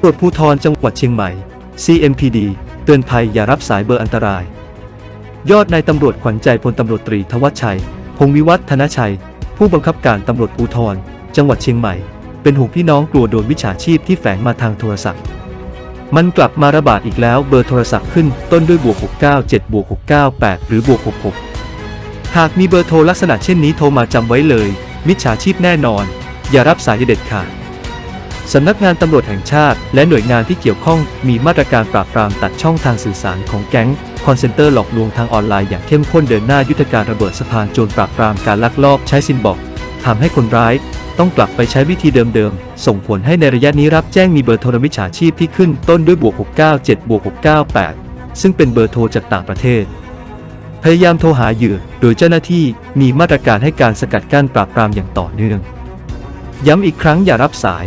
ตำรวจภูธรจังหวัดเชียงใหม่ CMPD เตือนภัยอย่ารับสายเบอร์อันตราย ยอดนายตำรวจขวัญใจพลตำรวจตรีทวัชชัย พงวิวัฒนชัย ผู้บังคับการตำรวจภูธร จังหวัดเชียงใหม่ เป็นห่วงพี่น้องกลัวโดนวิชาชีพที่แฝงมาทางโทรศัพท์ มันกลับมาระบาดอีกแล้วเบอร์โทรศัพท์ขึ้นต้นด้วยบวก697บวก698 หรือบวก66 หากมีเบอร์โทรลักษณะเช่นนี้โทรมาจำไว้เลยมิจฉาชีพแน่นอน อย่ารับสายเด็ดขาด สำนักงานตำรวจแห่งชาติ และหน่วยงานที่เกี่ยวข้องมีมาตรการปราบปรามตัดช่องทางสื่อสารของแก๊งคอนเซนเตอร์หลอกลวงทางออนไลน์อย่างเข้มข้นเดินหน้ายุทธการระเบิดสะพานโจรปราบปรามการลักลอบใช้ซินบอกทำให้คนร้ายต้องกลับไปใช้วิธีเดิมๆ ส่งผลให้ในระยะนี้รับแจ้งมีเบอร์โทรมิจฉาชีพที่ขึ้นต้นด้วยบวก697บวก698 ซึ่งเป็นเบอร์โทรจากต่างประเทศ พยายามโทรหาเหยื่อ โดยเจ้าหน้าที่มีมาตรการให้การสกัดกั้นปราบปรามอย่างต่อเนื่อง ย้ำอีกครั้งอย่ารับสาย